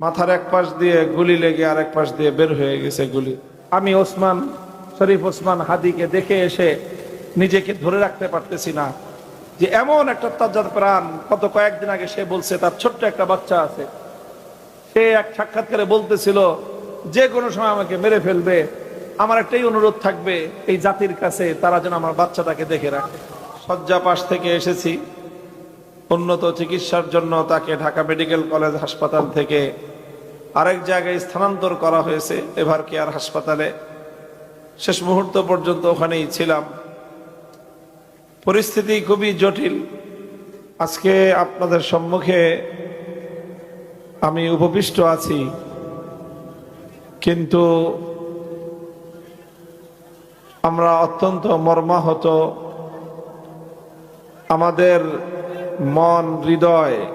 মাথার এক পাশ দিয়ে গুলি লেগে আর এক পাশ দিয়ে বের হয়ে গেছে গুলি। আমি ওসমান, শরীফ ওসমান হাদিকে দেখে এসে নিজেকে ধরে রাখতে পারতেছি না যে এমন একটা তাজার প্রাণ কত কয়েকদিন আগে সে বলছে, তার ছোট্ট একটা বাচ্চা আছে। সে এক সাক্ষাৎকারে বলতেছিল, যে কোনো সময় আমাকে মেরে ফেলবে। আমার একটাই অনুরোধ থাকবে, এই জাতির কাছে তারা যেন আমার বাচ্চাটাকে দেখে রাখে। শয্যা পাশ থেকে এসেছি। উন্নত চিকিৎসার জন্য তাকে ঢাকা মেডিকেল কলেজ হাসপাতাল থেকে আরেক জায়গায় স্থানান্তর করা হয়েছে এভার কেয়ার হাসপাতালে। শেষ মুহূর্ত পর্যন্ত ওখানেই ছিলাম। পরিস্থিতি খুবই জটিল। আজকে আপনাদের সম্মুখে আমি উপবিষ্ট আছি। কিন্তু আমরা অত্যন্ত মর্মাহত। আমাদের মন হৃদয়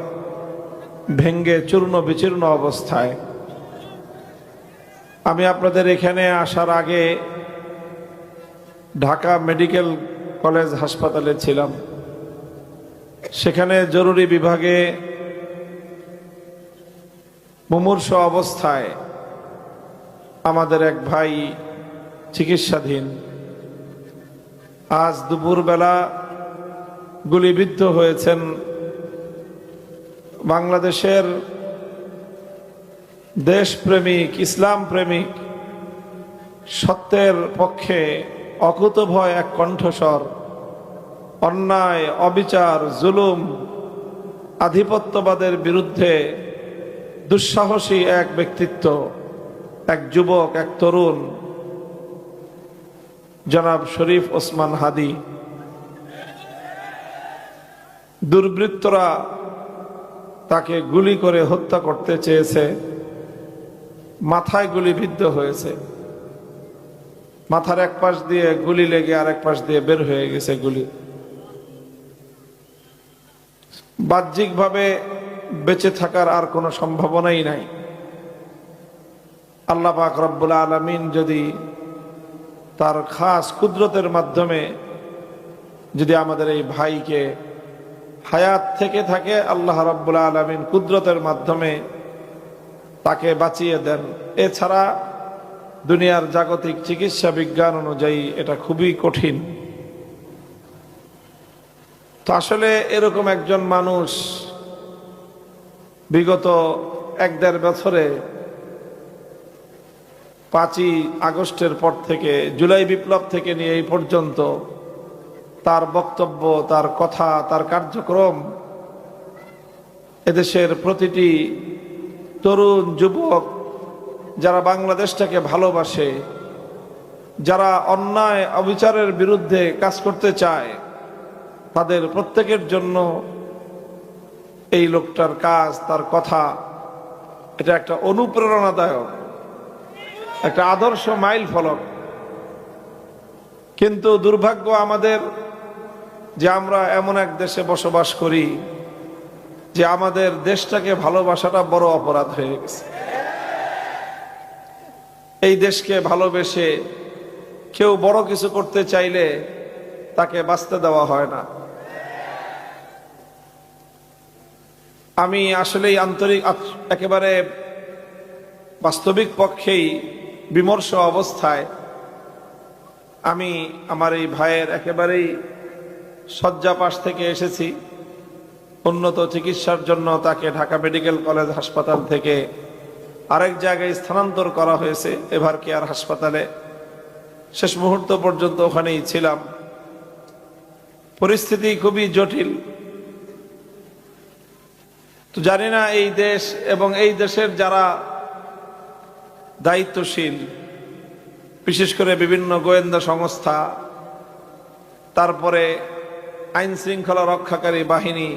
ভেঙ্গে চূর্ণ বিচূর্ণ অবস্থায়। আমি আপনাদের এখানে আসার আগে ঢাকা মেডিকেল কলেজ হাসপাতালে ছিলাম। সেখানে জরুরি বিভাগে মুমূর্ষ অবস্থায় আমাদের এক ভাই চিকিৎসাধীন। আজ দুপুরবেলা গুলিবিদ্ধ হয়েছেন বাংলাদেশের দেশপ্রেমিক ইসলাম প্রেমিক সত্যের পক্ষে অকুতভয় এক কণ্ঠস্বর, অন্যায়, অবিচার, জুলুম, আধিপত্যবাদের বিরুদ্ধে দুঃসাহসী এক ব্যক্তিত্ব, এক যুবক, এক তরুণ, জনাব শরীফ ওসমান হাদি। দুর্বৃত্তরা তাকে গুলি করে হত্যা করতে চেয়েছে। মাথায় গুলিবিদ্ধ হয়েছে। মাথার এক পাশ দিয়ে গুলি লেগে আর এক পাশ দিয়ে বের হয়ে গেছে গুলি। বাহ্যিকভাবে বেঁচে থাকার আর কোনো সম্ভাবনাই নাই। আল্লাহ পাক রব্বুল আলমিন যদি তার খাস কুদরতের মাধ্যমে যদি আমাদের এই ভাইকে হায়াত থেকে থাকে আল্লাহ রব্বুল আলমিন কুদরতের মাধ্যমে তাকে বাঁচিয়ে দেন। এছাড়া দুনিয়ার জাগতিক চিকিৎসা বিজ্ঞান অনুযায়ী এটা খুবই কঠিন। তো আসলে এরকম একজন মানুষ বিগত এক দেড় বছরে পাঁচই আগস্টের পর থেকে জুলাই বিপ্লব থেকে নিয়ে এই পর্যন্ত তার বক্তব্য, তার কথা, তার কার্যক্রম। এদেশের প্রতিটি তরুণ যুবক যারা বাংলাদেশটাকে ভালোবাসে, যারা অন্যায় অবিচারের বিরুদ্ধে কাজ করতে চায়, তাদের প্রত্যেকের জন্য এই লোকটার কাজ, তার কথা, এটা একটা অনুপ্রেরণাদায়ক, একটা আদর্শ মাইল ফলক কিন্তু দুর্ভাগ্য আমাদের যে আমরা এমন এক দেশে বসবাস করি যে আমাদের দেশটাকে ভালোবাসাটা বড় অপরাধ হয়ে গেছে। এই দেশকে ভালোবেসে কেউ বড় কিছু করতে চাইলে তাকে বাঁচতে দেওয়া হয় না। আমি আসলেই আন্তরিক একেবারে বাস্তবিক পক্ষেই বিমর্ষ অবস্থায় আমি আমার এই ভাইয়ের একেবারেই শয্যা পাশ থেকে এসেছি। উন্নত চিকিৎসার জন্য তাকে ঢাকা মেডিকেল কলেজ হাসপাতাল থেকে আরেক জায়গায় স্থানান্তর করা হয়েছে, এভার কেয়ার হাসপাতালে। শেষ মুহূর্ত পর্যন্ত ওখানেই ছিলাম। পরিস্থিতি খুবই জটিল। তো জানি না এই দেশ এবং এই দেশের যারা দায়িত্বশীল, বিশেষ করে বিভিন্ন গোয়েন্দা সংস্থা, তারপরে আইন শৃঙ্খলা রক্ষাকারী বাহিনী,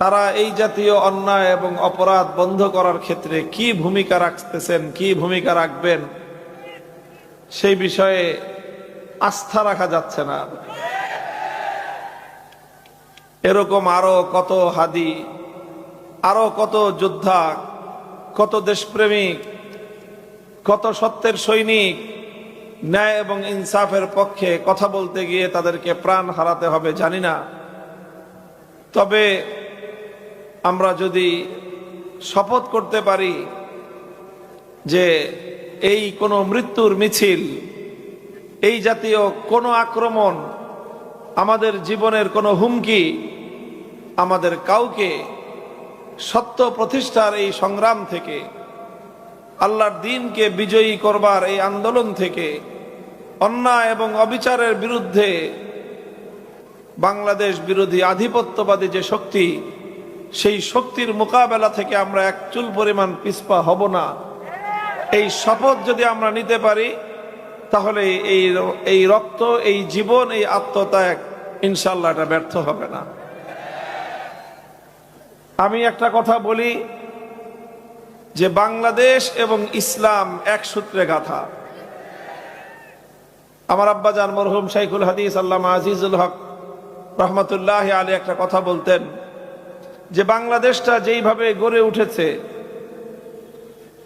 তারা এই জাতীয় অন্যায় এবং অপরাধ বন্ধ করার ক্ষেত্রে কি ভূমিকা রাখতেছেন, কি ভূমিকা রাখবেন, সেই বিষয়ে আস্থা রাখা যাচ্ছে না। এরকম আরও কত হাদি, আরও কত যোদ্ধা, কত দেশপ্রেমিক, কত সত্যের সৈনিক ন্যায় এবং ইনসাফের পক্ষে কথা বলতে গিয়ে তাদেরকে প্রাণ হারাতে হবে, জানি না। তবে আমরা যদি শপথ করতে পারি যে এই কোনো মৃত্যুর মিছিল, এই জাতীয় কোনো আক্রমণ, আমাদের জীবনের কোনো হুমকি, আমাদের কাউকে সত্য প্রতিষ্ঠার এই সংগ্রাম থেকে আল্লাহর দিনকে বিজয়ী করবার এই আন্দোলন থেকে অন্যায় এবং অবিচারের বিরুদ্ধে বাংলাদেশ বিরোধী আধিপত্যবাদী যে শক্তি, সেই শক্তির মোকাবেলা থেকে আমরা এক চুল পরিমাণ পিছপা হব না। এই শপথ যদি আমরা নিতে পারি, তাহলে এই এই রক্ত, এই জীবন, এই আত্মত্যাগ ইনশাল্লাহ এটা ব্যর্থ হবে না। আমি একটা কথা বলি যে বাংলাদেশ এবং ইসলাম এক সূত্রে গাথা। আমার আব্বাজান মরহুম শাইখুল হাদিস আল্লামা আজিজুল হক রহমতুল্লাহ আলী একটা কথা বলতেন যে বাংলাদেশটা যেইভাবে গড়ে উঠেছে,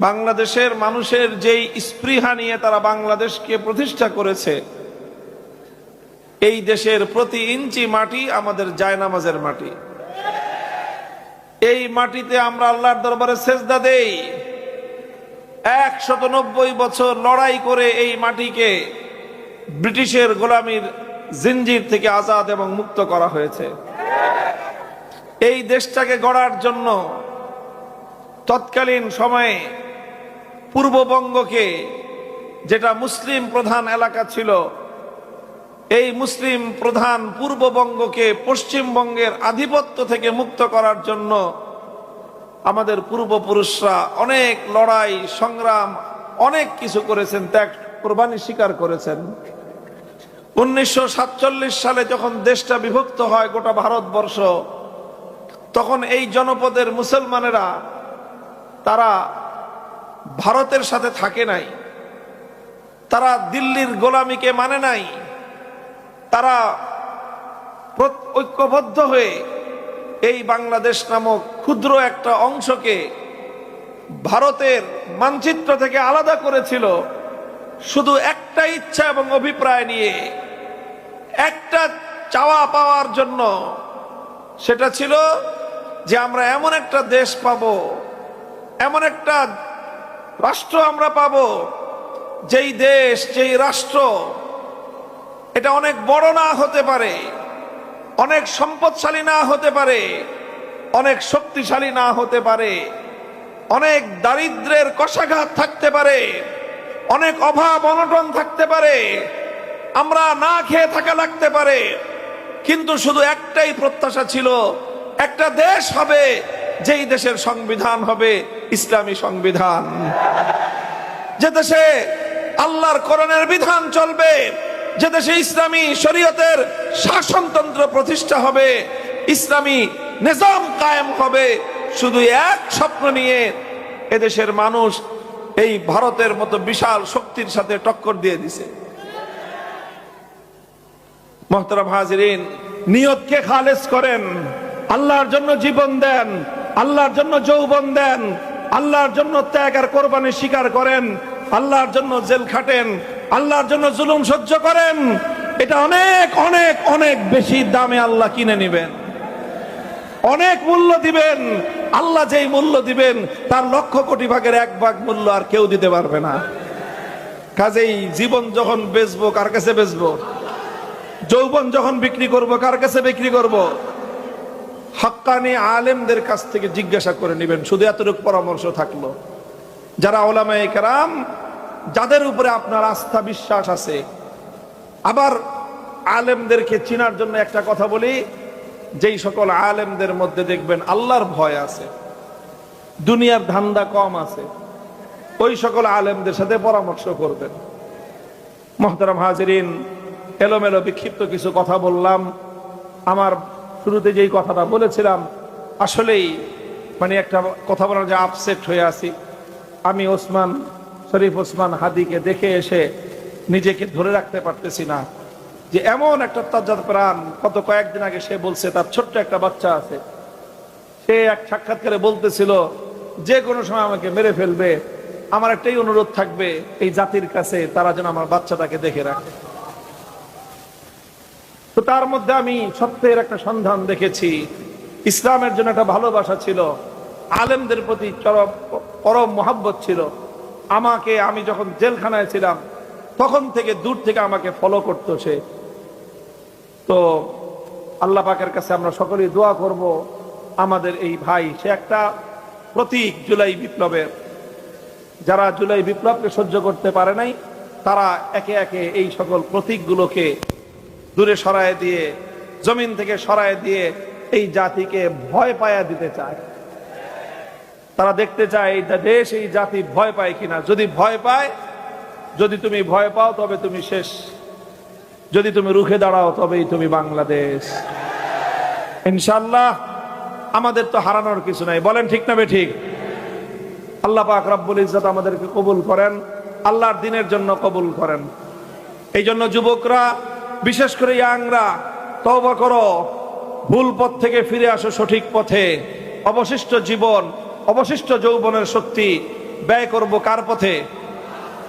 বাংলাদেশের মানুষের যেই স্পৃহা নিয়ে তারা বাংলাদেশকে প্রতিষ্ঠা করেছে, এই দেশের প্রতি ইঞ্চি মাটি আমাদের জায়নামাজের মাটি। এই মাটিতে আমরা আল্লাহর দরবারে সেজদা দেই। একশত নব্বই বছর লড়াই করে এই মাটিকে ব্রিটিশের গোলামীর জিঞ্জির থেকে আজাদ এবং মুক্ত করা হয়েছে। এই দেশটাকে গড়ার জন্য তৎকালীন সময়ে পূর্ববঙ্গকে, যেটা মুসলিম প্রধান এলাকা ছিল এই মুসলিম প্রধান পূর্ববঙ্গকে পশ্চিমবঙ্গের আধিপত্য থেকে মুক্ত করার জন্য আমাদের পূর্বপুরুষরা অনেক লড়াই, সংগ্রাম, অনেক কিছু করেছেন, ত্যাগ, কোরবানি স্বীকার করেছেন। উনিশশো সাতচল্লিশ সালে যখন দেশটা বিভক্ত হয় গোটা ভারতবর্ষ, তখন এই জনপদের মুসলমানেরা, তারা ভারতের সাথে থাকে নাই। তারা দিল্লির গোলামীকে মানে নাই। তারা ঐক্যবদ্ধ হয়ে এই বাংলাদেশ নামক ক্ষুদ্র একটা অংশকে ভারতের মানচিত্র থেকে আলাদা করেছিল। শুধু একটা ইচ্ছা এবং অভিপ্রায় নিয়ে একটা চাওয়া পাওয়ার জন্য সেটা ছিল যে আমরা এমন একটা দেশ পাব, এমন একটা রাষ্ট্র আমরা পাব, যেই দেশ, যেই রাষ্ট্র এটা অনেক বড় না হতে পারে, অনেক সম্পদশালী না হতে পারে, অনেক শক্তিশালী না হতে পারে, অনেক দারিদ্রের কষাঘাত থাকতে পারে, অনেক অভাব অনটন থাকতে পারে, আমরা না খেয়ে থাকা লাগতে পারে, কিন্তু শুধু একটাই প্রত্যাশা ছিল, একটা দেশ হবে যেই দেশের সংবিধান হবে, ইসলামী সংবিধান। যে দেশে আল্লাহর কোরআনের বিধান চলবে যে দেশে ইসলামী শরীয়তের শাসনতন্ত্র প্রতিষ্ঠা হবে, ইসলামী নিজাম কায়েম হবে, শুধু এক স্বপ্ন নিয়ে এদেশের মানুষ এই ভারতের মতো বিশাল শক্তির সাথে টক্কর দিয়ে দিছে। মোহতরম হাজিরিন, নিয়তকে খালেজ করেন, আল্লাহর জন্য জীবন দেন, আল্লাহর জন্য যৌবন দেন, আল্লাহর জন্য ত্যাগ আর কোরবানি স্বীকার করেন, আল্লাহর জন্য জেল খাটেন আল্লাহর জন্য জুলুম সহ্য করেন। এটা অনেক অনেক অনেক বেশি দামে আল্লাহ কিনে নেবেন। অনেক মূল্য দিবেন। আল্লাহ যেই মূল্য দিবেন, তার লক্ষ কোটি ভাগের এক ভাগ মূল্য আর কেউ দিতে পারবে না। কাজেই জীবন যখন বেচবো, কার কাছে বেচবো? যৌবন যখন বিক্রি করব, কার কাছে বিক্রি করব? হাক্কানি আলেমদের কাছ থেকে জিজ্ঞাসা করে নেবেন। শুধু এতটুকু পরামর্শ থাকল। যারা ওলামায়ে কেরাম যাদের উপরে আপনার আস্থা বিশ্বাস আছে। আবার আলেমদেরকে চিনার জন্য একটা কথা বলি, যেই সকল আলেমদের মধ্যে দেখবেন আল্লাহর ভয় আছে, দুনিয়ার ধান্দা কম আছে, ওই সকল আলেমদের সাথে পরামর্শ করবেন। মোহতারাম হাজিরিন, এলোমেলো বিক্ষিপ্ত কিছু কথা বললাম। আমার শুরুতে যেই কথাটা বলেছিলাম, আসলেই মানে একটা কথা বলার যে আপসেট হয়ে আছি। আমি ওসমান শরীফ ওসমান হাদিকে দেখে এসে নিজেকে ধরে রাখতে পারতেছি না। যে এমন একটা তাজ্জাত প্রাণ, কত কয়েকদিন আগে সে বলছে, তার ছোট্ট একটা বাচ্চা আছে। সে এক সাক্ষাৎকারে বলতেছিল, যে কোনো সময় আমাকে মেরে ফেলবে। আমার একটাই অনুরোধ থাকবে, এই জাতির কাছে তারা যেন আমার বাচ্চাটাকে দেখে রাখে। তো তার মধ্যে আমি সত্যের একটা সন্ধান দেখেছি। ইসলামের জন্য একটা ভালোবাসা ছিল। আলেমদের প্রতি চরম পরম মোহাব্বত ছিল। আমাকে, আমি যখন জেলখানায় ছিলাম, তখন থেকে দূর থেকে আমাকে ফলো করতো সে। তো আল্লাহ পাকের কাছে আমরা সকলেই দোয়া করব, আমাদের এই ভাই, সে একটা প্রতীক জুলাই বিপ্লবের। যারা জুলাই বিপ্লবকে সহ্য করতে পারে নাই, তারা একে একে এই সকল প্রতীকগুলোকে দূরে সরায় দিয়ে, জমিন থেকে সরায় দিয়ে এই জাতিকে ভয় পায়া দিতে চায়। তারা দেখতে চায় এই দেশ, এই জাতি ভয় পায় কিনা। যদি ভয় পায়, যদি তুমি ভয় পাও, তবে তুমি শেষ। যদি তুমি রুখে দাঁড়াও, তবেই তুমি বাংলাদেশ। ইনশাল্লাহ আমাদের তো হারানোর কিছু নাই। বলেন ঠিক না ঠিক? আল্লাহ পাক রব্বুল ইজ্জত আমাদেরকে কবুল করেন, আল্লাহর দিনের জন্য কবুল করেন। এই জন্য যুবকরা, বিশেষ করে ইয়াংরা, তওবা করো। ভুল পথ থেকে ফিরে আসো সঠিক পথে। অবশিষ্ট জীবন অবশিষ্ট যৌবনের শক্তি ব্যয় করব কার পথে?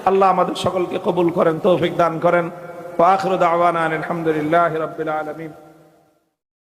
আল্লাহ আমাদের সকলকে কবুল করেন, তৌফিক দান করেন। আখরুদ আওয়ান আলহামদুলিল্লাহ আলামিন।